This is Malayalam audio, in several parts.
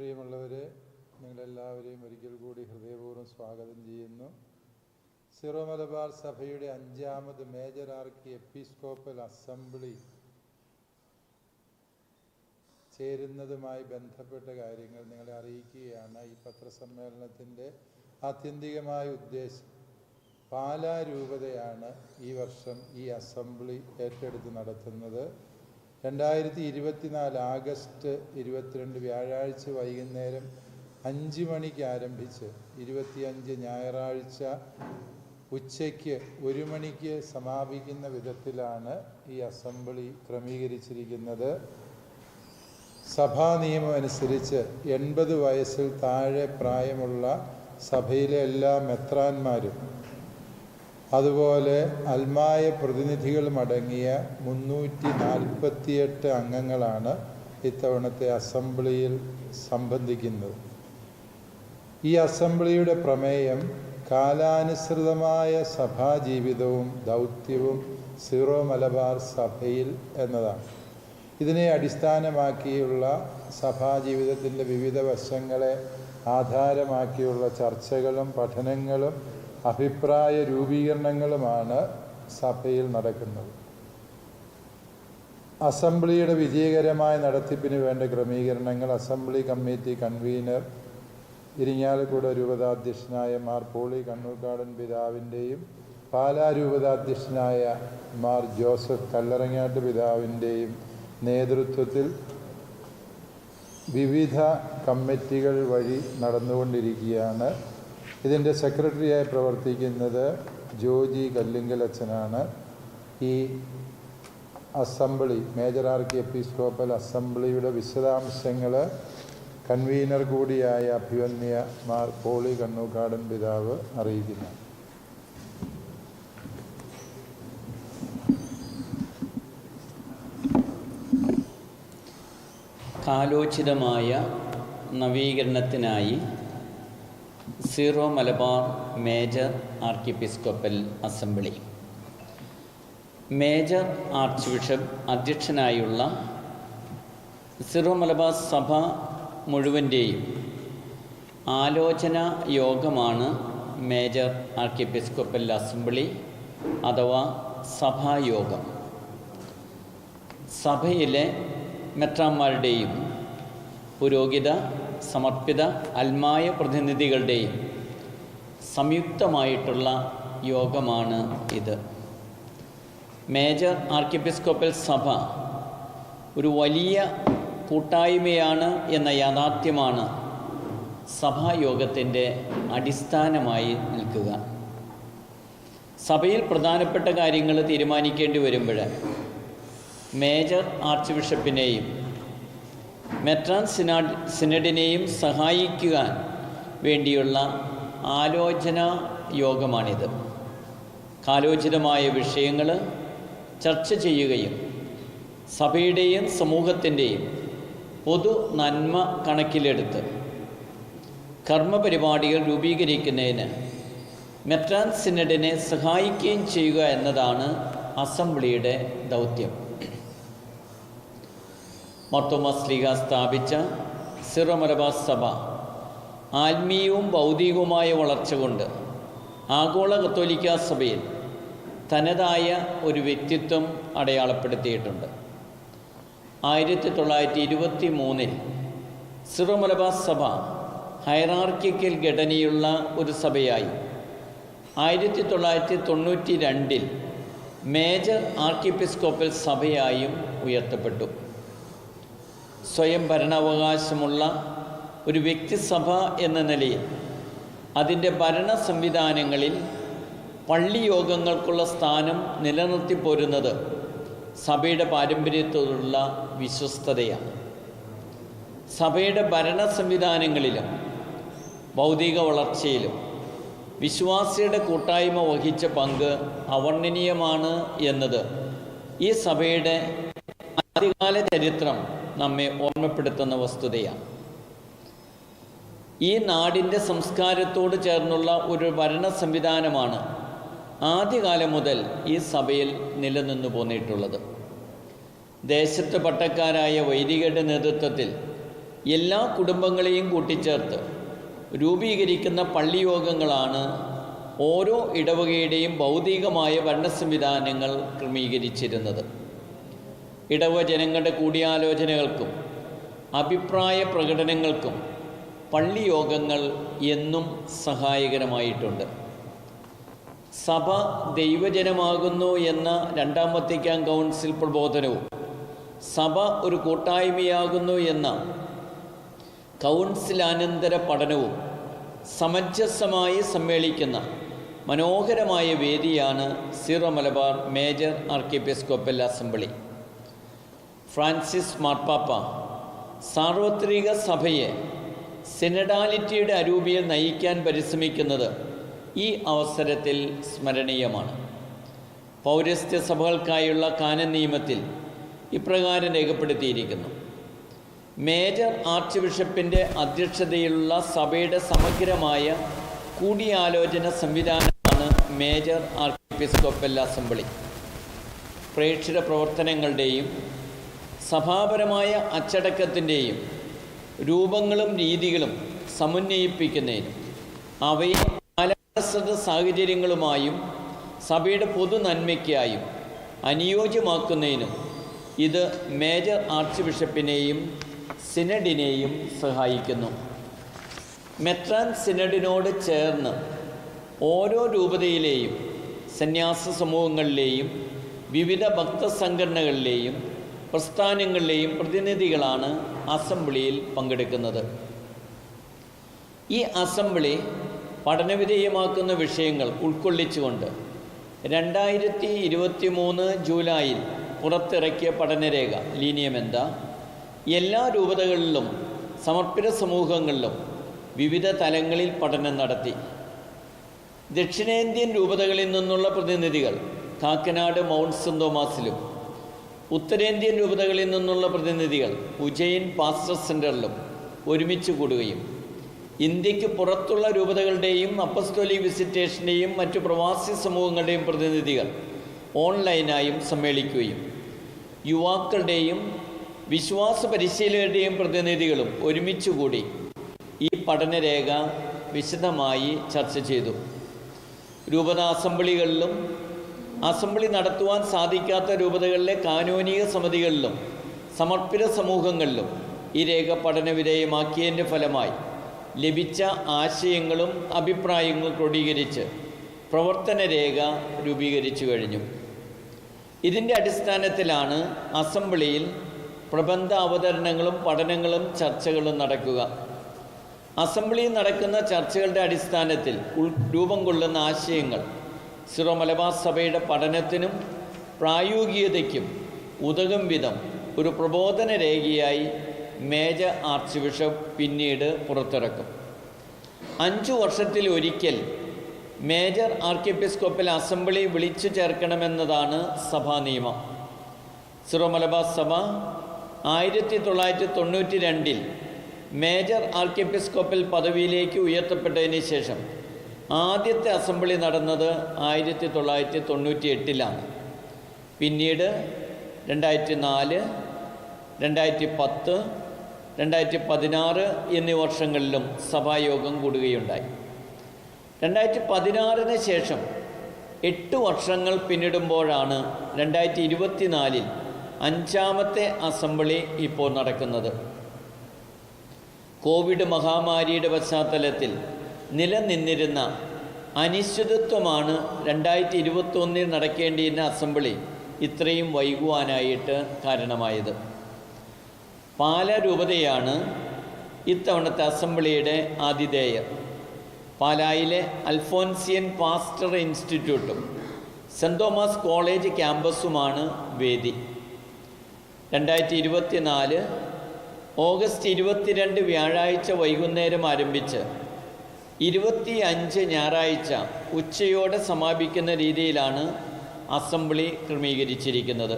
പ്രിയമുള്ളവരെ നിങ്ങളെല്ലാവരെയും ഒരിക്കൽ കൂടി ഹൃദയപൂർവം സ്വാഗതം ചെയ്യുന്നു. സിറോ മലബാർ സഭയുടെ അഞ്ചാമത് മേജർ ആർക്കി എപ്പിസ്കോപ്പൽ അസംബ്ലി ചേരുന്നതുമായി ബന്ധപ്പെട്ട കാര്യങ്ങൾ നിങ്ങളെ അറിയിക്കുകയാണ്. ഈ പത്രസമ്മേളനത്തിന്റെ ആത്യന്തികമായ ഉദ്ദേശം പാലാരൂപതയാണ് ഈ വർഷം ഈ അസംബ്ലി ഏറ്റെടുത്ത് നടത്തുന്നത്. രണ്ടായിരത്തി ഇരുപത്തിനാല് ആഗസ്റ്റ് ഇരുപത്തിരണ്ട് വ്യാഴാഴ്ച വൈകുന്നേരം അഞ്ച് മണിക്ക് ആരംഭിച്ച് ഇരുപത്തിയഞ്ച് ഞായറാഴ്ച ഉച്ചയ്ക്ക് ഒരു മണിക്ക് സമാപിക്കുന്ന വിധത്തിലാണ് ഈ അസംബ്ലി ക്രമീകരിച്ചിരിക്കുന്നത്. സഭാ നിയമം അനുസരിച്ച് എൺപത് വയസ്സിൽ താഴെ പ്രായമുള്ള സഭയിലെ എല്ലാ മെത്രാന്മാരും അതുപോലെ അൽമായ പ്രതിനിധികളും അടങ്ങിയ മുന്നൂറ്റി നാൽപ്പത്തിയെട്ട് അംഗങ്ങളാണ് ഇത്തവണത്തെ അസംബ്ലിയിൽ സംബന്ധിക്കുന്നത്. ഈ അസംബ്ലിയുടെ പ്രമേയം കാലാനുസൃതമായ സഭാജീവിതവും ദൗത്യവും സീറോ മലബാർ സഭയിൽ എന്നതാണ്. ഇതിനെ അടിസ്ഥാനമാക്കിയുള്ള സഭാജീവിതത്തിന്റെ വിവിധ വശങ്ങളെ ആധാരമാക്കിയുള്ള ചർച്ചകളും പഠനങ്ങളും അഭിപ്രായ രൂപീകരണങ്ങളുമാണ് സഭയിൽ നടക്കുന്നത്. അസംബ്ലിയുടെ വിജയകരമായ നടത്തിപ്പിന് വേണ്ട ക്രമീകരണങ്ങൾ അസംബ്ലി കമ്മിറ്റി കൺവീനർ ഇരിങ്ങാലക്കുട രൂപതാധ്യക്ഷനായ മാർ പോളി കണ്ണൂർക്കാടൻ പിതാവിന്റെയും പാലാ രൂപതാധ്യക്ഷനായ മാർ ജോസഫ് കല്ലറങ്ങാട്ട് പിതാവിന്റെയും നേതൃത്വത്തിൽ വിവിധ കമ്മിറ്റികൾ വഴി നടന്നുകൊണ്ടിരിക്കുകയാണ് ഇതിന്റെ സെക്രട്ടറിയായി പ്രവർത്തിക്കുന്നത് ജോജി കല്ലിങ്കൽ അച്ഛനാണ് ഈ അസംബ്ലി മേജർ ആർക്കി എപ്പിസ്കോപ്പൽ അസംബ്ലിയുടെ വിശദാംശങ്ങൾ കൺവീനർ കൂടിയായ അഭിവന്യ മാർ പോളി കണ്ണൂക്കാടൻ പിതാവ് അറിയിക്കുന്നു. കാലോചിതമായ നവീകരണത്തിനായി Syro Malabar major archiepiscopal assembly. Major archbishop അധ്യക്ഷനായുള്ള zero Malabar സഭ മുഴുവന്റെയും ആലോചന യോഗമാണ് മേജർ ആർക്കിപ്പിസ്കോപ്പൽ അസംബ്ലി അഥവാ സഭായോഗം. സഭയിലെ മെത്രാന്മാരുടെയും പുരോഹിത സമർപ്പിത അൽമായ പ്രതിനിധികളുടെയും സംയുക്തമായിട്ടുള്ള യോഗമാണ് ഇത്. മേജർ ആർക്കിപ്പിസ്കോപ്പൽ സഭ ഒരു വലിയ കൂട്ടായ്മയാണ് എന്ന യാഥാർത്ഥ്യമാണ് സഭായോഗത്തിന്റെ അടിസ്ഥാനമായി നിൽക്കുക. സഭയിൽ പ്രധാനപ്പെട്ട കാര്യങ്ങൾ തീരുമാനിക്കേണ്ടി വരുമ്പോൾ മേജർ ആർച്ച് ബിഷപ്പിനെയും മെട്രാൻ സിനാഡ് സിനഡിനെയും സഹായിക്കുവാൻ വേണ്ടിയുള്ള ആലോചന യോഗമാണിത്. കാലോചിതമായ വിഷയങ്ങൾ ചർച്ച ചെയ്യുകയും സഭയുടെയും സമൂഹത്തിന്റെയും പൊതു നന്മ കണക്കിലെടുത്ത് കർമ്മപരിപാടികൾ രൂപീകരിക്കുന്നതിന് മെട്രാൻ സിനഡിനെ സഹായിക്കുകയും ചെയ്യുക എന്നതാണ് അസംബ്ലിയുടെ ദൗത്യം. മർത്തോമസ് ലീഗ സ്ഥാപിച്ച സിറോ മലബാർ സഭ ആത്മീയവും ഭൗതികവുമായ വളർച്ച കൊണ്ട് ആഗോള കത്തോലിക്ക സഭയിൽ തനതായ ഒരു വ്യക്തിത്വം അടയാളപ്പെടുത്തിയിട്ടുണ്ട്. ആയിരത്തി തൊള്ളായിരത്തി ഇരുപത്തി മൂന്നിൽ സിറോ മലബാർ സഭ ഹൈറാർക്കിക്കൽ ഘടനയുള്ള ഒരു സഭയായി. ആയിരത്തി തൊള്ളായിരത്തി തൊണ്ണൂറ്റി രണ്ടിൽ മേജർ ആർക്കിപ്പിസ്കോപ്പൽ സഭയായും ഉയർത്തപ്പെട്ടു. സ്വയം ഭരണാവകാശമുള്ള ഒരു വ്യക്തിസഭ എന്ന നിലയിൽ അതിന്റെ ഭരണ സംവിധാനങ്ങളിൽ പള്ളി യോഗങ്ങൾക്കുള്ള സ്ഥാനം നിലനിർത്തി പോരുന്നത് സഭയുടെ പാരമ്പര്യത്തോടുള്ള വിശ്വസ്തതയാണ്. സഭയുടെ ഭരണ സംവിധാനങ്ങളിലും ഭൗതിക വളർച്ചയിലും വിശ്വാസിയുടെ കൂട്ടായ്മ വഹിച്ച പങ്ക് അവർണനീയമാണ് എന്നത് ഈ സഭയുടെ ആദ്യകാല ചരിത്രം നമ്മെ ഓർമ്മപ്പെടുത്തുന്ന വസ്തുതയാണ്. ഈ നാടിന്റെ സംസ്കാരത്തോട് ചേർന്നുള്ള ഒരു ഭരണ സംവിധാനമാണ് ആദ്യകാലം മുതൽ ഈ സഭയിൽ നിലനിന്നു പോന്നിട്ടുള്ളത്. ദേശത്ത് പട്ടക്കാരായ വൈദികരുടെ നേതൃത്വത്തിൽ എല്ലാ കുടുംബങ്ങളെയും കൂട്ടിച്ചേർത്ത് രൂപീകരിക്കുന്ന പള്ളിയോഗങ്ങളാണ് ഓരോ ഇടവകയുടെയും ഭൗതികമായ ഭരണ സംവിധാനങ്ങൾ ക്രമീകരിച്ചിരുന്നത്. ഇടവ ജനങ്ങളുടെ കൂടിയാലോചനകൾക്കും അഭിപ്രായ പ്രകടനങ്ങൾക്കും പള്ളിയോഗങ്ങൾ എന്നും സഹായകരമായിട്ടുണ്ട്. സഭ ദൈവജനമാകുന്നു എന്ന രണ്ടാം വത്തിക്കാൻ കൗൺസിൽ പ്രബോധനവും സഭ ഒരു കൂട്ടായ്മയാകുന്നു എന്ന കൗൺസിലാനന്തര പഠനവും സമഞ്ജസമായി സമ്മേളിക്കുന്ന മനോഹരമായ വേദിയാണ് Syro Malabar major archiepiscopal assembly. Francis മാർപ്പാപ്പ സാർവത്രിക സഭയെ സിനഡാലിറ്റിയുടെ അരൂപിയിൽ നയിക്കാൻ പരിശ്രമിക്കുന്നത് ഈ അവസരത്തിൽ സ്മരണീയമാണ്. പൗരസ്ത്യ സഭകൾക്കായുള്ള കാനൻ നിയമത്തിൽ ഇപ്രകാരം രേഖപ്പെടുത്തിയിരിക്കുന്നു. മേജർ ആർച്ച് ബിഷപ്പിന്റെ അധ്യക്ഷതയിലുള്ള സഭയുടെ സമഗ്രമായ കൂടിയാലോചന സംവിധാനമാണ് മേജർ ആർച്ച് എപ്പിസ്കോപ്പൽ അസംബ്ലി. പ്രേക്ഷിത പ്രവർത്തനങ്ങളുടെയും സഭാപരമായ അച്ചടക്കത്തിന്റെയും രൂപങ്ങളും രീതികളും സമന്വയിപ്പിക്കുന്നതിനും അവയെ കാലാനുസൃത സാഹചര്യങ്ങളുമായും സഭയുടെ പൊതു നന്മയ്ക്കായും അനുയോജ്യമാക്കുന്നതിനും ഇത് മേജർ ആർച്ച് ബിഷപ്പിനെയും സിനഡിനെയും സഹായിക്കുന്നു. മെത്രാൻ സിനഡിനോട് ചേർന്ന് ഓരോ രൂപതയിലെയും സന്യാസ സമൂഹങ്ങളിലെയും വിവിധ ഭക്തസംഘടനകളിലെയും പ്രസ്ഥാനങ്ങളിലെയും പ്രതിനിധികളാണ് അസംബ്ലിയിൽ പങ്കെടുക്കുന്നത്. ഈ അസംബ്ലി പഠനവിധേയമാക്കുന്ന വിഷയങ്ങൾ ഉൾക്കൊള്ളിച്ചുകൊണ്ട് രണ്ടായിരത്തി ഇരുപത്തി മൂന്ന് ജൂലൈയിൽ പുറത്തിറക്കിയ പഠനരേഖ ലീനിയം എന്താ? എല്ലാ രൂപതകളിലും സമർപ്പിത സമൂഹങ്ങളിലും വിവിധ തലങ്ങളിൽ പഠനം നടത്തി. ദക്ഷിണേന്ത്യൻ രൂപതകളിൽ നിന്നുള്ള പ്രതിനിധികൾ കാക്കനാട് മൗണ്ട് തോമസിലും ഉത്തരേന്ത്യൻ രൂപതകളിൽ നിന്നുള്ള പ്രതിനിധികൾ ഉജ്ജയിൻ പാസ്റ്റർ സെന്ററിലും ഒരുമിച്ച് കൂടുകയും ഇന്ത്യയ്ക്ക് പുറത്തുള്ള രൂപതകളുടെയും അപ്പസ്തോലി വിസിറ്റേഷന്റെയും മറ്റു പ്രവാസി സമൂഹങ്ങളുടെയും പ്രതിനിധികൾ ഓൺലൈനായും സമ്മേളിക്കുകയും യുവാക്കളുടെയും വിശ്വാസ പരിശീലകരുടെയും പ്രതിനിധികളും ഒരുമിച്ച് കൂടി ഈ പഠനരേഖ വിശദമായി ചർച്ച ചെയ്തു. രൂപത അസംബ്ലികളിലും അസംബ്ലി നടത്തുവാൻ സാധിക്കാത്ത രൂപതകളിലെ കാനൂനിക സമിതികളിലും സമർപ്പിത സമൂഹങ്ങളിലും ഈ രേഖ പഠനവിധേയമാക്കിയതിന്റെ ഫലമായി ലഭിച്ച ആശയങ്ങളും അഭിപ്രായങ്ങളും ക്രോഡീകരിച്ച് പ്രവർത്തന രേഖ രൂപീകരിച്ചു കഴിഞ്ഞു. ഇതിന്റെ അടിസ്ഥാനത്തിലാണ് അസംബ്ലിയിൽ പ്രബന്ധ അവതരണങ്ങളും പഠനങ്ങളും ചർച്ചകളും നടക്കുക. അസംബ്ലിയിൽ നടക്കുന്ന ചർച്ചകളുടെ അടിസ്ഥാനത്തിൽ രൂപം കൊള്ളുന്ന ആശയങ്ങൾ സിറോ മലബാർ സഭയുടെ പഠനത്തിനും പ്രായോഗികതയ്ക്കും ഉതകും വിധം ഒരു പ്രബോധന രേഖയായി മേജർ ആർച്ച് ബിഷപ്പ് പിന്നീട് പുറത്തിറക്കും. അഞ്ചു വർഷത്തിൽ ഒരിക്കൽ മേജർ ആർക്കിയെപ്പിസ്കോപ്പൽ അസംബ്ലി വിളിച്ചു ചേർക്കണമെന്നതാണ് സഭാ നിയമം. സിറോ മലബാർ സഭ ആയിരത്തി തൊള്ളായിരത്തി തൊണ്ണൂറ്റി രണ്ടിൽ മേജർ ആർക്കിയെപ്പിസ്കോപ്പൽ പദവിയിലേക്ക് ഉയർത്തപ്പെട്ടതിന് ശേഷം ആദ്യത്തെ അസംബ്ലി നടന്നത് ആയിരത്തി തൊള്ളായിരത്തി തൊണ്ണൂറ്റി എട്ടിലാണ് പിന്നീട് രണ്ടായിരത്തി നാല് രണ്ടായിരത്തി പത്ത് രണ്ടായിരത്തി പതിനാറ് എന്നീ വർഷങ്ങളിലും സഭായോഗം കൂടുകയുണ്ടായി. രണ്ടായിരത്തി പതിനാറിന് ശേഷം എട്ട് വർഷങ്ങൾ പിന്നിടുമ്പോഴാണ് രണ്ടായിരത്തി ഇരുപത്തിനാലിൽ അഞ്ചാമത്തെ അസംബ്ലി ഇപ്പോൾ നടക്കുന്നത്. കോവിഡ് മഹാമാരിയുടെ പശ്ചാത്തലത്തിൽ നിലനിന്നിരുന്ന അനിശ്ചിതത്വമാണ് രണ്ടായിരത്തി ഇരുപത്തൊന്നിൽ നടക്കേണ്ടിയിരുന്ന അസംബ്ലി ഇത്രയും വൈകുവാനായിട്ട് കാരണമായത്. പാല രൂപതയാണ് ഇത്തവണത്തെ അസംബ്ലിയുടെ ആതിഥേയർ. പാലായിലെ അൽഫോൻസിയൻ പാസ്റ്റർ ഇൻസ്റ്റിറ്റ്യൂട്ടും സെന്റ് തോമസ് കോളേജ് ക്യാമ്പസുമാണ് വേദി. രണ്ടായിരത്തി ഇരുപത്തിനാല് ഓഗസ്റ്റ് ഇരുപത്തിരണ്ട് വ്യാഴാഴ്ച വൈകുന്നേരം ആരംഭിച്ച് ഇരുപത്തി അഞ്ച് ഞായറാഴ്ച ഉച്ചയോടെ സമാപിക്കുന്ന രീതിയിലാണ് അസംബ്ലി ക്രമീകരിച്ചിരിക്കുന്നത്.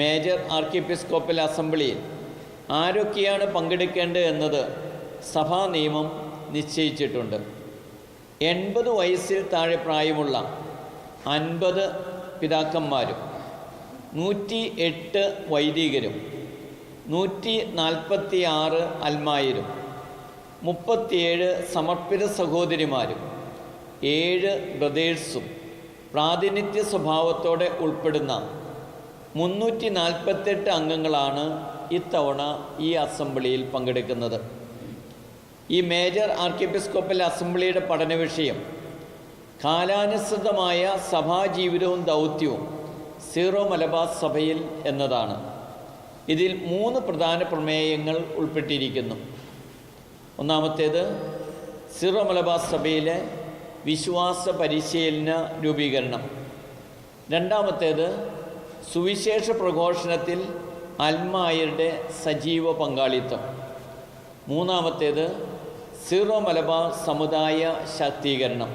മേജർ ആർക്കിയെപ്പിസ്കോപ്പൽ അസംബ്ലിയിൽ ആരൊക്കെയാണ് പങ്കെടുക്കേണ്ടത് എന്നത് സഭാ നിയമം നിശ്ചയിച്ചിട്ടുണ്ട്. എൺപത് വയസ്സിൽ താഴെ പ്രായമുള്ള അൻപത് പിതാക്കന്മാരും നൂറ്റി എട്ട് വൈദികരും നൂറ്റി നാൽപ്പത്തി ആറ് അൽമായരും മുപ്പത്തിയേഴ് സമർപ്പിത സഹോദരിമാരും ഏഴ് ബ്രദേഴ്സും പ്രാതിനിധ്യ സ്വഭാവത്തോടെ ഉൾപ്പെടുന്ന മുന്നൂറ്റി നാൽപ്പത്തെട്ട് അംഗങ്ങളാണ് ഇത്തവണ ഈ അസംബ്ലിയിൽ പങ്കെടുക്കുന്നത്. ഈ മേജർ ആർക്കിബിസ്കോപ്പൽ അസംബ്ലിയുടെ പഠന വിഷയം കാലാനുസൃതമായ സഭാജീവിതവും ദൗത്യവും സീറോ മലബാർ സഭയിൽ എന്നതാണ്. ഇതിൽ മൂന്ന് പ്രധാന പ്രമേയങ്ങൾ ഉൾപ്പെട്ടിരിക്കുന്നു. ഒന്നാമത്തേത് സീറോ മലബാർ സഭയിലെ വിശ്വാസ പരിശീലന രൂപീകരണം. രണ്ടാമത്തേത് സുവിശേഷ പ്രഘോഷണത്തിൽ അൽമായരുടെ സജീവ പങ്കാളിത്തം. മൂന്നാമത്തേത് സീറോ മലബാർ സമുദായ ശാക്തീകരണം.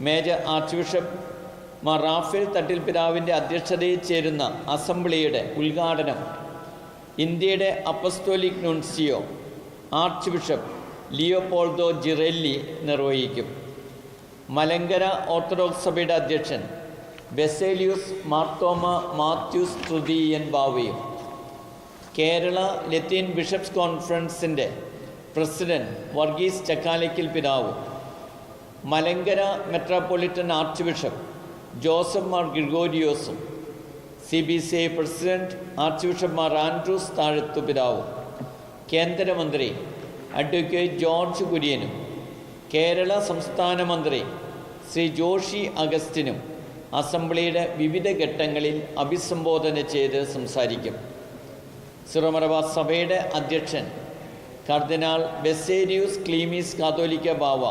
Major archbishop Mar Raphael Thattil പിതാവിന്റെ അധ്യക്ഷതയിൽ ചേരുന്ന അസംബ്ലിയുടെ ഉദ്ഘാടനം ഇന്ത്യയുടെ apostolic nuncio archbishop Leopoldo Girelli നിർവഹിക്കും. മലങ്കര ഓർത്തഡോക്സ് സഭയുടെ അധ്യക്ഷൻ ബെസേലിയൂസ് മാർത്തോമ മാത്യൂസ് തൃതീയൻ ബാവയും. കേരള ലത്തീൻ ബിഷപ്സ് കോൺഫറൻസിന്റെ പ്രസിഡന്റ് വർഗീസ് ചക്കാലയ്ക്കൽ പിതാവും. Malankara metropolitan archbishop Joseph Mar ഗ്രിഗോരിയോസും. C B C I president archbishop Mar Andrews Thazhath പിതാവും. കേന്ദ്രമന്ത്രി അഡ്വക്കേറ്റ് ജോർജ് കുര്യനും കേരള സംസ്ഥാന മന്ത്രി ശ്രീ ജോഷി അഗസ്റ്റിനും അസംബ്ലിയുടെ വിവിധ ഘട്ടങ്ങളിൽ അഭിസംബോധന ചെയ്ത് സംസാരിക്കും. സിറോമലബാർ സഭയുടെ അധ്യക്ഷൻ കർദിനാൾ ബെസേരിയൂസ് ക്ലീമീസ് കാതോലിക്ക ബാവ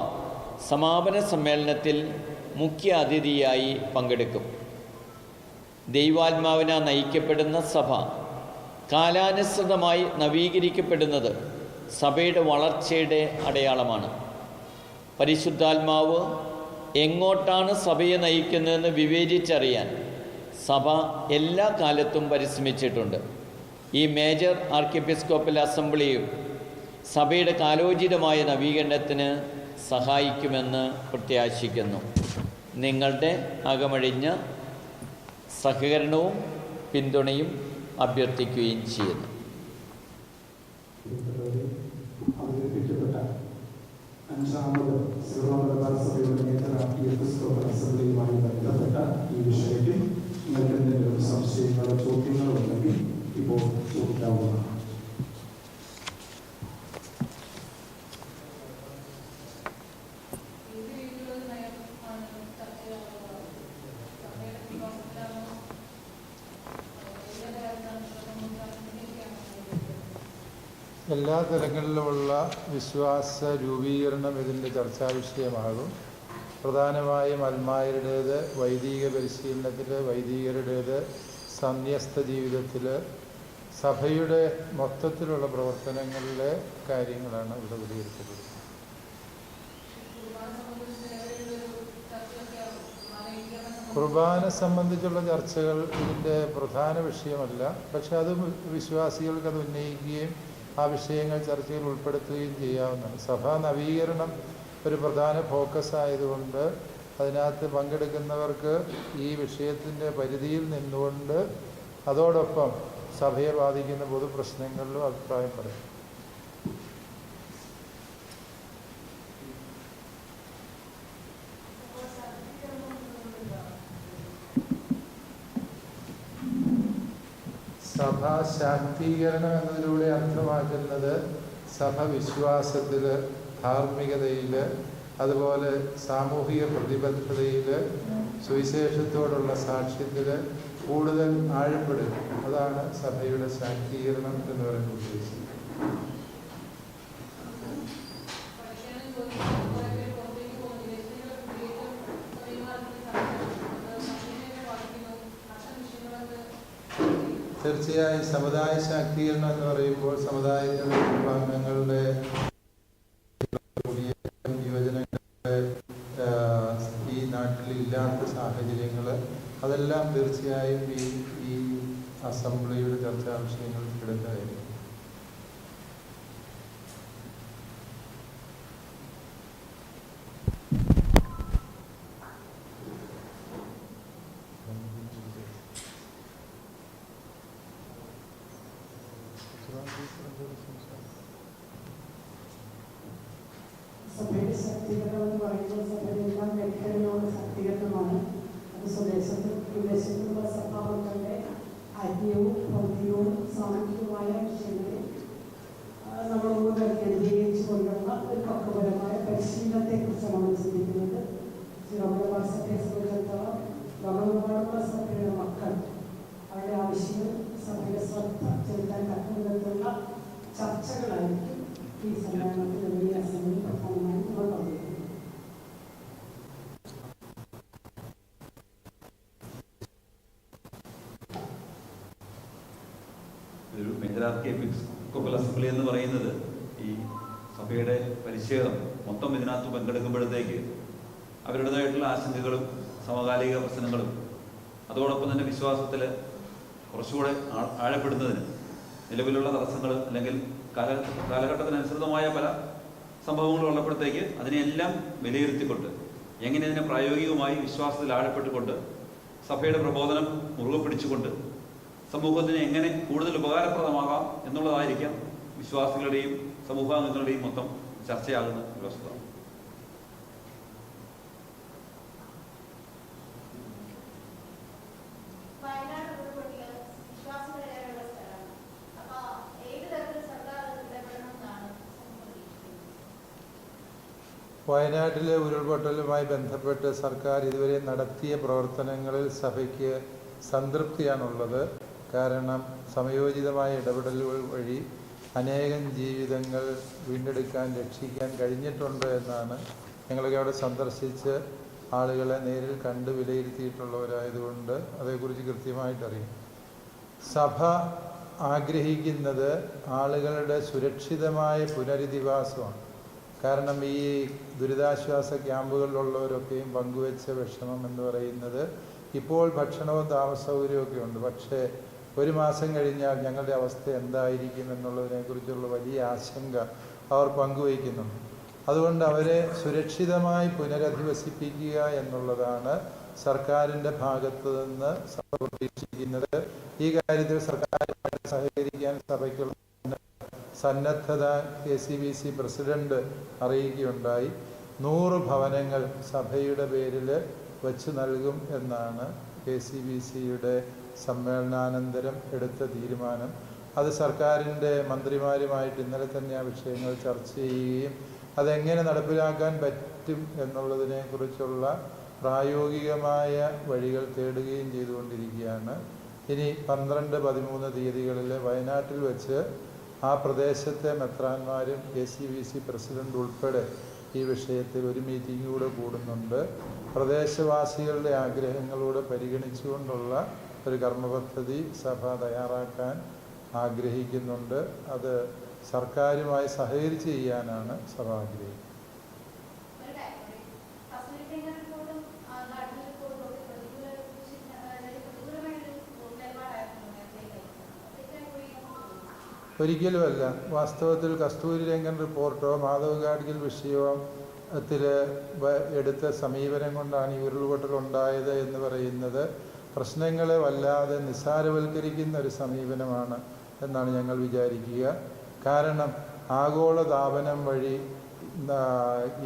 സമാപന സമ്മേളനത്തിൽ മുഖ്യ അതിഥിയായി പങ്കെടുക്കും. ദൈവാത്മാവിന നയിക്കപ്പെടുന്ന സഭ കാലാനുസൃതമായി നവീകരിക്കപ്പെടുന്നത് സഭയുടെ വളർച്ചയുടെ അടയാളമാണ്. പരിശുദ്ധാത്മാവ് എങ്ങോട്ടാണ് സഭയെ നയിക്കുന്നതെന്ന് വിവേചിച്ചറിയാൻ സഭ എല്ലാ കാലത്തും പരിശ്രമിച്ചിട്ടുണ്ട്. ഈ മേജർ ആർക്കിയെപ്പിസ്കോപ്പൽ അസംബ്ലിയും സഭയുടെ കാലോചിതമായ നവീകരണത്തിന് സഹായിക്കുമെന്ന് പ്രത്യാശിക്കുന്നു. നിങ്ങളുടെ അകമഴിഞ്ഞ സഹകരണവും പിന്തുണയും അഭ്യർത്ഥിക്കുകയും ചെയ്യുന്നു അവതരിപ്പിക്കപ്പെട്ട അഞ്ചാമത് സിറോ മലബാർ സഭയുടെ മേജർ എപ്പിസ്കോപ്പൽ അസംബ്ലിയുമായി ബന്ധപ്പെട്ട ഈ വിഷയത്തിൽ നിങ്ങൾക്ക് എന്തെങ്കിലും സംശയങ്ങളോ ചോദ്യങ്ങളോ ഉണ്ടെങ്കിൽ ഇപ്പോൾ ചോദിക്കാവുന്നതാണ് എല്ലാ തലങ്ങളിലുമുള്ള വിശ്വാസ രൂപീകരണം ഇതിന്റെ ചർച്ചാ വിഷയമാകും. പ്രധാനമായും അൽമായരുടേത് വൈദിക പരിശീലനത്തിൽ വൈദികരുടേത് സന്യസ്ത ജീവിതത്തിൽ സഭയുടെ മൊത്തത്തിലുള്ള പ്രവർത്തനങ്ങളിലെ കാര്യങ്ങളാണ് ഇവിടെ വിലയിരുത്തപ്പെടുന്നത് കുർബാന സംബന്ധിച്ചുള്ള ചർച്ചകൾ ഇതിന്റെ പ്രധാന വിഷയമല്ല. പക്ഷെ അത് വിശ്വാസികൾക്ക് അത് ഉന്നയിക്കുകയും ആ വിഷയങ്ങൾ ചർച്ചയിൽ ഉൾപ്പെടുത്തുകയും ചെയ്യാവുന്നതാണ്. സഭാ നവീകരണം ഒരു പ്രധാന ഫോക്കസ് ആയതുകൊണ്ട് അതിനകത്ത് പങ്കെടുക്കുന്നവർക്ക് ഈ വിഷയത്തിന്റെ പരിധിയിൽ നിന്നുകൊണ്ട് അതോടൊപ്പം സഭയെ ബാധിക്കുന്ന പൊതുപ്രശ്നങ്ങളിലും അഭിപ്രായം പറയും. സഭാ ശാക്തീകരണം എന്നതിലൂടെ അർത്ഥമാക്കുന്നത് സഭ വിശ്വാസത്തിൽ ധാർമ്മികതയിൽ അതുപോലെ സാമൂഹിക പ്രതിബദ്ധതയിൽ സുവിശേഷത്തോടുള്ള സാക്ഷ്യത്തിൽ കൂടുതൽ ആഴപ്പെടുക അതാണ് സഭയുടെ ശാക്തീകരണം എന്ന് പറയുന്നത് ഉദ്ദേശിക്കുന്നത്. സമുദായ ശാക്തീകരണം എന്ന് പറയുമ്പോൾ സമുദായത്തിലെ വിഭാഗങ്ങളുടെ യുവജനങ്ങളുടെ ഈ നാട്ടിൽ ഇല്ലാത്ത സാഹചര്യങ്ങൾ അതെല്ലാം തീർച്ചയായും ഈ ഈ അസംബ്ലിയുടെ ചർച്ചാ വിഷയങ്ങളിൽ പെടുന്നതായിരിക്കും സഭയുടെ ശക്തീകരണം എന്ന് പറയുന്നത് സഭയുടെ എല്ലാ മേഖലകളിലുള്ള ശക്തീകരണമാണ് അത് സ്വദേശത്തും വിദേശത്തുമുള്ള സഭാമക്കളുടെ ഐക്യവും ഭൗതികവും സാമൂഹികവുമായ വിഷയങ്ങളിൽ ആ, നമ്മൾ ഒന്നുകൂടെ കേന്ദ്രീകരിച്ചു കൊണ്ടുള്ള ഒരു പക്വപരമായ പരിശീലനത്തെ കുറിച്ചാണ് നമ്മൾ ചിന്തിക്കുന്നത് ലോകമലബാർ സഭയെ സംബന്ധിച്ചിടത്തോളം ലോകമെമ്പാടുമുള്ള സഭയുടെ മക്കൾ. അവരുടെ ആവശ്യങ്ങൾ സഭയുടെ ശ്രദ്ധ ചെലുത്താൻ തക്ക വിധത്തിലുള്ള ചർച്ചകളായിരിക്കും ഈ സമ്മേളനത്തിൽ വലിയ അസംബ്ലി പ്രധാനമായും നമ്മൾ പങ്കെടുക്കുന്നത്. ഒരു അസംബ്ലി എന്ന് പറയുന്നത് ഈ സഭയുടെ പരിച്ഛേദം മൊത്തം ഇതിനകത്ത് പങ്കെടുക്കുമ്പോഴത്തേക്ക് അവരുടേതായിട്ടുള്ള ആശങ്കകളും സമകാലിക പ്രശ്നങ്ങളും അതോടൊപ്പം തന്നെ വിശ്വാസത്തിൽ കുറച്ചുകൂടെ ആഴപ്പെടുന്നതിന് നിലവിലുള്ള തടസ്സങ്ങൾ അല്ലെങ്കിൽ കാല കാലഘട്ടത്തിനനുസൃതമായ പല സംഭവങ്ങൾ ഉള്ളപ്പോഴത്തേക്ക് അതിനെയെല്ലാം വിലയിരുത്തിക്കൊണ്ട് എങ്ങനെ ഇതിനെ പ്രായോഗികമായി വിശ്വാസത്തിൽ ആഴപ്പെട്ടുകൊണ്ട് സഭയുടെ പ്രബോധനം മുറുകെ പിടിച്ചുകൊണ്ട് സമൂഹത്തിന് എങ്ങനെ കൂടുതൽ ഉപകാരപ്രദമാകാം എന്നുള്ളതായിരിക്കാം വിശ്വാസികളുടെയും സമൂഹാംഗങ്ങളുടെയും മൊത്തം ചർച്ചയാകുന്ന ഒരു വയനാട് ഉൾപ്പെടെയുള്ള വിശ്വാസികളേറെയുള്ള സ്ഥലമാണ്. അപ്പൊ ഏത് തരത്തിൽ സർക്കാർ അത് ഇടപെടണമെന്നാണ് പ്രതീക്ഷിക്കുന്നത്? വയനാട്ടിലെ ഉരുൾപൊട്ടലുമായി ബന്ധപ്പെട്ട് സർക്കാർ ഇതുവരെ നടത്തിയ പ്രവർത്തനങ്ങളിൽ സഭയ്ക്ക് സംതൃപ്തിയാണുള്ളത്. കാരണം സമയോചിതമായ ഇടപെടലുകൾ വഴി അനേകം ജീവിതങ്ങൾ വീണ്ടെടുക്കാൻ രക്ഷിക്കാൻ കഴിഞ്ഞിട്ടുണ്ട് എന്നാണ് ഞങ്ങളൊക്കെ അവിടെ സന്ദർശിച്ച് ആളുകളെ നേരിൽ കണ്ട് വിലയിരുത്തിയിട്ടുള്ളവരായതുകൊണ്ട് അതേക്കുറിച്ച് കൃത്യമായിട്ടറിയും. സഭ ആഗ്രഹിക്കുന്നത് ആളുകളുടെ സുരക്ഷിതമായ പുനരധിവാസമാണ്. കാരണം ഈ ദുരിതാശ്വാസ ക്യാമ്പുകളിലുള്ളവരൊക്കെയും പങ്കുവെച്ച വിഷമം എന്ന് പറയുന്നത് ഇപ്പോൾ ഭക്ഷണവും താമസ സൗകര്യവും ഒക്കെ ഉണ്ട്. പക്ഷേ ഒരു മാസം കഴിഞ്ഞാൽ ഞങ്ങളുടെ അവസ്ഥ എന്തായിരിക്കും എന്നുള്ളതിനെക്കുറിച്ചുള്ള വലിയ ആശങ്ക അവർ പങ്കുവയ്ക്കുന്നുണ്ട്. അതുകൊണ്ട് അവരെ സുരക്ഷിതമായി പുനരധിവസിപ്പിക്കുക എന്നുള്ളതാണ് സർക്കാരിന്റെ ഭാഗത്തു നിന്ന് സഭ പ്രതീക്ഷിക്കുന്നത് ഈ കാര്യത്തിൽ സർക്കാരുമായി സഹകരിക്കാൻ സഭയ്ക്കുള്ള സന്നദ്ധത K C B C president അറിയിക്കുകയുണ്ടായി. നൂറ് ഭവനങ്ങൾ സഭയുടെ പേരിൽ വച്ച് നൽകും എന്നാണ് കെ സി ബി സിയുടെ സമ്മേളനാനന്തരം എടുത്ത തീരുമാനം. അത് സർക്കാരിന്റെ മന്ത്രിമാരുമായിട്ട് ഇന്നലെ തന്നെ ആ വിഷയങ്ങൾ ചർച്ച ചെയ്യുകയും അതെങ്ങനെ നടപ്പിലാക്കാൻ പറ്റും എന്നുള്ളതിനെക്കുറിച്ചുള്ള പ്രായോഗികമായ വഴികൾ തേടുകയും ചെയ്തുകൊണ്ടിരിക്കുകയാണ്. ഇനി പന്ത്രണ്ട് പതിമൂന്ന് തീയതികളിൽ വയനാട്ടിൽ വെച്ച് ആ പ്രദേശത്തെ മെത്രാന്മാരും K C V C president ഉൾപ്പെടെ ഈ വിഷയത്തിൽ ഒരു മീറ്റിംഗ് കൂടെ കൂടുന്നുണ്ട്. പ്രദേശവാസികളുടെ ആഗ്രഹങ്ങളോട് പരിഗണിച്ചുകൊണ്ടുള്ള ഒരു കർമ്മപദ്ധതി സഭ തയ്യാറാക്കാൻ ആഗ്രഹിക്കുന്നുണ്ട്. അത് സർക്കാരുമായി സഹകരിച്ച് ചെയ്യാനാണ് സഭ ആഗ്രഹിക്കുന്നത്. ഒരിക്കലുമല്ല. വാസ്തവത്തിൽ കസ്തൂരി രംഗൻ റിപ്പോർട്ടോ മാധവ് ഗാഡ്ഗിൽ വിഷയത്തിൽ എടുത്ത സമീപനം കൊണ്ടാണ് ഈ ഉരുൾപൊട്ടൽ ഉണ്ടായത് എന്ന് പറയുന്നത്. പ്രശ്നങ്ങളെ വല്ലാതെ നിസ്സാരവൽക്കരിക്കുന്ന ഒരു സമീപനമാണ് എന്നാണ് ഞങ്ങൾ വിചാരിക്കുക. കാരണം ആഗോള താപനം വഴി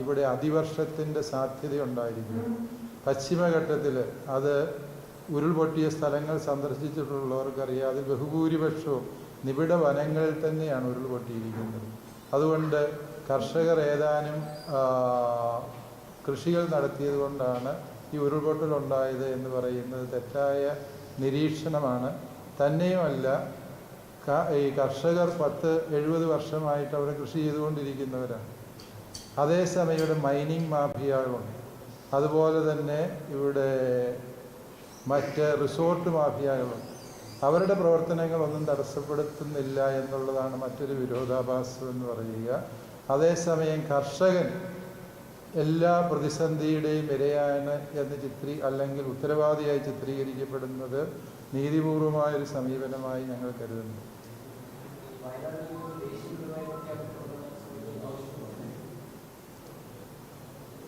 ഇവിടെ അതിവർഷത്തിന്റെ സാധ്യതയുണ്ടായിരിക്കും. പശ്ചിമഘട്ടത്തിൽ അത് ഉരുൾപൊട്ടിയ സ്ഥലങ്ങൾ സന്ദർശിച്ചിട്ടുള്ളവർക്കറിയാം. അതിൽ ബഹുഭൂരിപക്ഷവും നിബിഡ വനങ്ങളിൽ തന്നെയാണ് ഉരുൾപൊട്ടിയിരിക്കുന്നത് അതുകൊണ്ട് കർഷകർ ഏതാനും കൃഷികൾ നടത്തിയത് കൊണ്ടാണ് ഈ ഉരുൾപൊട്ടലുണ്ടായത് എന്ന് പറയുന്നത് തെറ്റായ നിരീക്ഷണമാണ്. തന്നെയുമല്ല ഈ കർഷകർ പത്ത് എഴുപത് വർഷമായിട്ട് അവിടെ കൃഷി ചെയ്തുകൊണ്ടിരിക്കുന്നവരാണ്. അതേസമയം ഇവിടെ മൈനിങ് മാഫിയകളുണ്ട്. അതുപോലെ തന്നെ ഇവിടെ മറ്റ് റിസോർട്ട് മാഫിയകളുണ്ട്. അവരുടെ പ്രവർത്തനങ്ങളൊന്നും തടസ്സപ്പെടുത്തുന്നില്ല എന്നുള്ളതാണ് മറ്റൊരു വിരോധാഭാസം എന്ന് പറയുക. അതേസമയം കർഷകൻ എല്ലാ പ്രതിസന്ധിയുടെയും ഇരയാണ് എന്ന് ചിത്രീ അല്ലെങ്കിൽ ഉത്തരവാദിയായി ചിത്രീകരിക്കപ്പെടുന്നത് നീതിപൂർവമായൊരു സമീപനമായി ഞങ്ങൾ കരുതുന്നു.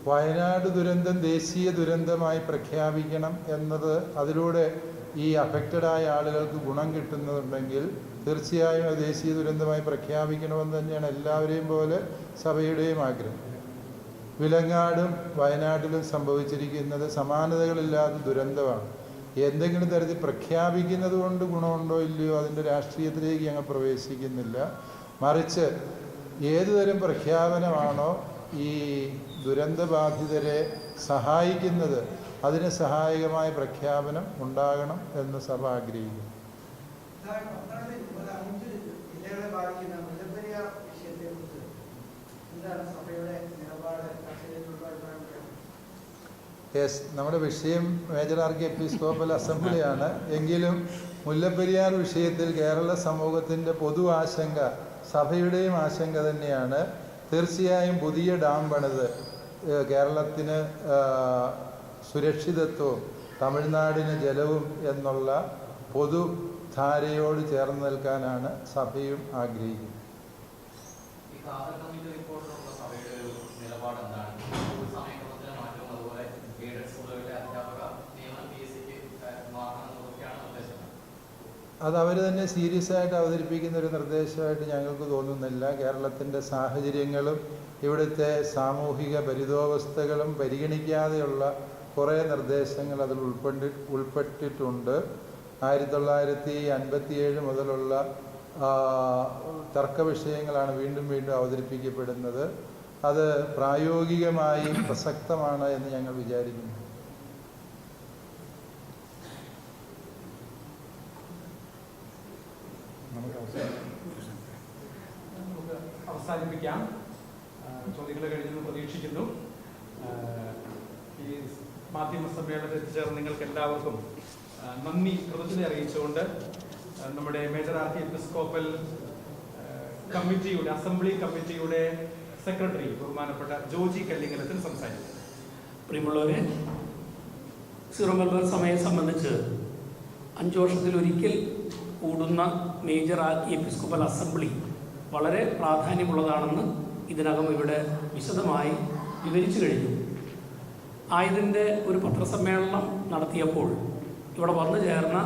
വയനാട് ദുരന്തം ദേശീയ ദുരന്തമായി പ്രഖ്യാപിക്കണം എന്നത് അതിലൂടെ ഈ അഫക്റ്റഡായ ആളുകൾക്ക് ഗുണം കിട്ടുന്നുണ്ടെങ്കിൽ തീർച്ചയായും അത് ദേശീയ ദുരന്തമായി പ്രഖ്യാപിക്കണമെന്ന് തന്നെയാണ് എല്ലാവരെയും പോലെ സഭയുടെയും ആഗ്രഹം. വിലങ്ങാടും വയനാട്ടിലും സംഭവിച്ചിരിക്കുന്നത് സമാനതകളില്ലാത്ത ദുരന്തമാണ്. എന്തെങ്കിലും തരത്തിൽ പ്രഖ്യാപിക്കുന്നത് കൊണ്ട് ഗുണമുണ്ടോ ഇല്ലയോ അതിന്റെ രാഷ്ട്രീയത്തിലേക്ക് ഞങ്ങൾ പ്രവേശിക്കുന്നില്ല. മറിച്ച് ഏതുതരം പ്രഖ്യാപനമാണോ ഈ ദുരന്തബാധിതരെ സഹായിക്കുന്നത് അതിന് സഹായകമായ പ്രഖ്യാപനം ഉണ്ടാകണം എന്ന് സഭ ആഗ്രഹിക്കുന്നു. യെസ് നമ്മുടെ വിഷയം മേജർ ആർക്കി എപ്പിസ്കോപ്പൽ അസംബ്ലിയാണ്. എങ്കിലും മുല്ലപ്പെരിയാർ വിഷയത്തിൽ കേരള സമൂഹത്തിന്റെ പൊതു ആശങ്ക സഭയുടെയും ആശങ്ക തന്നെയാണ്. തീർച്ചയായും പുതിയ ഡാം പണിത് കേരളത്തിന് സുരക്ഷിതത്വവും തമിഴ്നാടിന് ജലവും എന്നുള്ള പൊതുധാരയോട് ചേർന്ന് നിൽക്കാനാണ് സഭയും ആഗ്രഹിക്കുന്നത്. അത് അവർ തന്നെ സീരിയസ് ആയിട്ട് അവതരിപ്പിക്കുന്ന ഒരു നിർദ്ദേശമായിട്ട് ഞങ്ങൾക്ക് തോന്നുന്നില്ല. കേരളത്തിന്റെ സാഹചര്യങ്ങളും ഇവിടുത്തെ സാമൂഹിക പരിതോവസ്ഥകളും പരിഗണിക്കാതെയുള്ള കുറേ നിർദ്ദേശങ്ങൾ അതിൽ ഉൾപ്പെട്ടി ഉൾപ്പെട്ടിട്ടുണ്ട്. ആയിരത്തി തൊള്ളായിരത്തി അൻപത്തിയേഴ് മുതലുള്ള തർക്ക വിഷയങ്ങളാണ് വീണ്ടും വീണ്ടും അവതരിപ്പിക്കപ്പെടുന്നത്. അത് പ്രായോഗികമായി പ്രസക്തമാണ് എന്ന് ഞങ്ങൾ വിചാരിക്കുന്നു. അവസാനിപ്പിക്കാം. ചോദ്യങ്ങളെ കഴിഞ്ഞു പ്രതീക്ഷിക്കുന്നു. ഈ മാധ്യമ സമ്മേളനത്തിൽ എത്തിച്ചേർന്ന് നിങ്ങൾക്ക് എല്ലാവർക്കും നന്ദി കൃതജ്ഞത അറിയിച്ചുകൊണ്ട് നമ്മുടെ മേജർ ആർക്കി എപ്പിസ്കോപ്പൽ കമ്മിറ്റിയുടെ അസംബ്ലി കമ്മിറ്റിയുടെ സെക്രട്ടറി ബഹുമാനപ്പെട്ട ജോജി കല്ലിങ്ങലത്തിൽ സംസാരിക്കും. പ്രിയമുള്ളവരെ സീറോ മലബാർ സമയം സംബന്ധിച്ച് അഞ്ച് വർഷത്തിലൊരിക്കൽ കൂടുന്ന മേജർ ആർക്കി എപ്പിസ്കോപ്പൽ അസംബ്ലി വളരെ പ്രാധാന്യമുള്ളതാണെന്ന് ഇതിനകം ഇവിടെ വിശദമായി വിവരിച്ചു കഴിഞ്ഞു. ആയതിന്റെ ഒരു പത്രസമ്മേളനം നടത്തിയപ്പോൾ ഇവിടെ വന്നു ചേർന്ന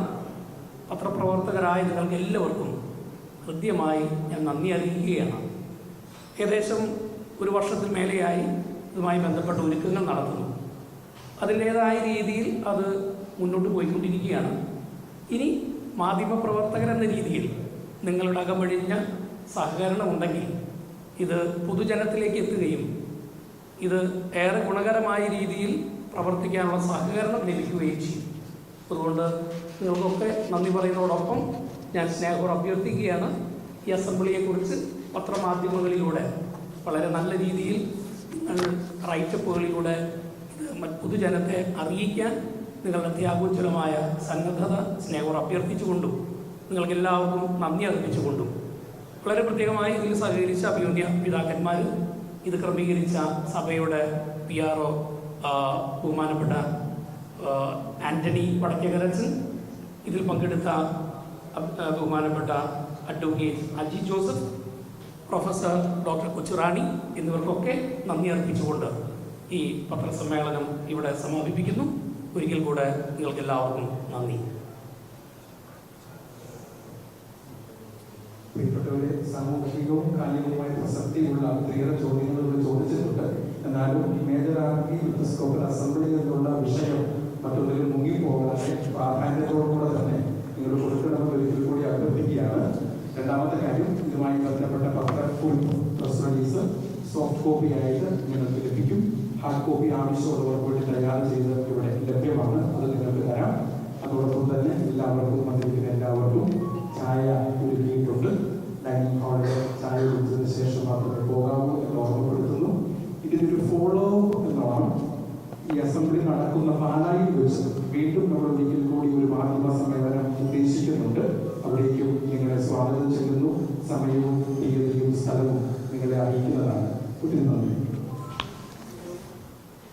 പത്രപ്രവർത്തകരായ നിങ്ങൾക്ക് എല്ലാവർക്കും ഹൃദ്യമായി ഞാൻ നന്ദി അറിയിക്കുകയാണ്. ഏകദേശം ഒരു വർഷത്തിൽ മേലെയായി ഇതുമായി ബന്ധപ്പെട്ട ഒരുക്കങ്ങൾ നടത്തുന്നു അതിന്റേതായ രീതിയിൽ അത് മുന്നോട്ട് പോയിക്കൊണ്ടിരിക്കുകയാണ്. ഇനി മാധ്യമപ്രവർത്തകരെന്ന രീതിയിൽ നിങ്ങളുടെ അകമഴിഞ്ഞ സഹകരണമുണ്ടെങ്കിൽ ഇത് പൊതുജനത്തിലേക്ക് എത്തുകയും ഇത് ഏറെ ഗുണകരമായ രീതിയിൽ പ്രവർത്തിക്കാനുള്ള സഹകരണം ലഭിക്കുകയും ചെയ്യും അതുകൊണ്ട് നിങ്ങൾക്കൊക്കെ നന്ദി പറയുന്നതോടൊപ്പം ഞാൻ സ്നേഹം അഭ്യർത്ഥിക്കുകയാണ് ഈ അസംബ്ലിയെക്കുറിച്ച് പത്രമാധ്യമങ്ങളിലൂടെ വളരെ നല്ല രീതിയിൽ റൈറ്റപ്പുകളിലൂടെ പൊതുജനത്തെ അറിയിക്കാൻ നിങ്ങളുടെ ത്യാഗോജ്വലമായ സന്നദ്ധത സ്നേഹം അഭ്യർത്ഥിച്ചുകൊണ്ടും നിങ്ങൾക്കെല്ലാവർക്കും നന്ദി അർപ്പിച്ചുകൊണ്ടും വളരെ പ്രത്യേകമായി ഇതിൽ സഹകരിച്ച അഭിയോഗ്യ പിതാക്കന്മാർ ഇത് ക്രമീകരിച്ച സഭയുടെ പി ആർ ഒ ബഹുമാനപ്പെട്ട ആന്റണി വടക്കേകരച്ചൻ. ഇതിൽ പങ്കെടുത്ത ബഹുമാനപ്പെട്ട advocate Aji Joseph professor doctor Kochurani എന്നിവർക്കൊക്കെ നന്ദി അർപ്പിച്ചുകൊണ്ട് ഈ പത്രസമ്മേളനം ഇവിടെ സമാപിപ്പിക്കുന്നു. ഒരിക്കൽ കൂടെ നിങ്ങൾക്ക് എല്ലാവർക്കും നന്ദി. പ്രിയപ്പെട്ടവരെ സാമൂഹികവും കാലികവുമായ പ്രസക്തിയുള്ള ഒത്തിരിയേറെ ചോദ്യങ്ങൾ ഇവിടെ ചോദിച്ചിട്ടുണ്ട്. എന്നാലും മേജർ ആർക്കി എപ്പിസ്കോപ്പൽ അസംബ്ലി എന്നുള്ള വിഷയം മറ്റൊന്നിലും മുങ്ങിപ്പോകാതെ പ്രാധാന്യത്തോടുകൂടെ തന്നെ നിങ്ങൾ കൊടുക്കണമെന്ന് ഒരിക്കൽ കൂടി അഭ്യർത്ഥിക്കുകയാണ്. രണ്ടാമത്തെ കാര്യം ഇതുമായി ബന്ധപ്പെട്ട പത്രക്കുറിപ്പ് പ്രസ് റിലീസ് സോഫ്റ്റ് കോപ്പി ആയിട്ട് നിങ്ങൾക്ക് ലഭിക്കും. ഹാർഡ് കോപ്പി ആവശ്യമുള്ളവർ കൂടി തയ്യാർ ചെയ്ത് ഇവിടെ ലഭ്യമാണ്. അത് നിങ്ങൾക്ക് തരാം. അതോടൊപ്പം തന്നെ എല്ലാവർക്കും വന്നിരിക്കുന്ന എല്ലാവർക്കും ചായ ഒരുക്കിയിട്ടുണ്ട്. മാത്രമേ എന്ന് ഓർമ്മപ്പെടുത്തുന്നു. ഇതിനൊരു ഫോളോ എന്നോണം ഈ അസംബ്ലി നടക്കുന്ന പാലായിൽ വെച്ച് വീണ്ടും നമ്മൾ കൂടി ഒരു മാധ്യമ സമ്മേളനം ഉദ്ദേശിക്കുന്നുണ്ട്. അവിടേക്കും നിങ്ങളെ സ്വാഗതം ചെയ്യുന്നു. സമയവും തീയതിയും സ്ഥലവും നിങ്ങളെ അറിയിക്കുന്നതാണ്. ഒത്തിരി നന്ദി.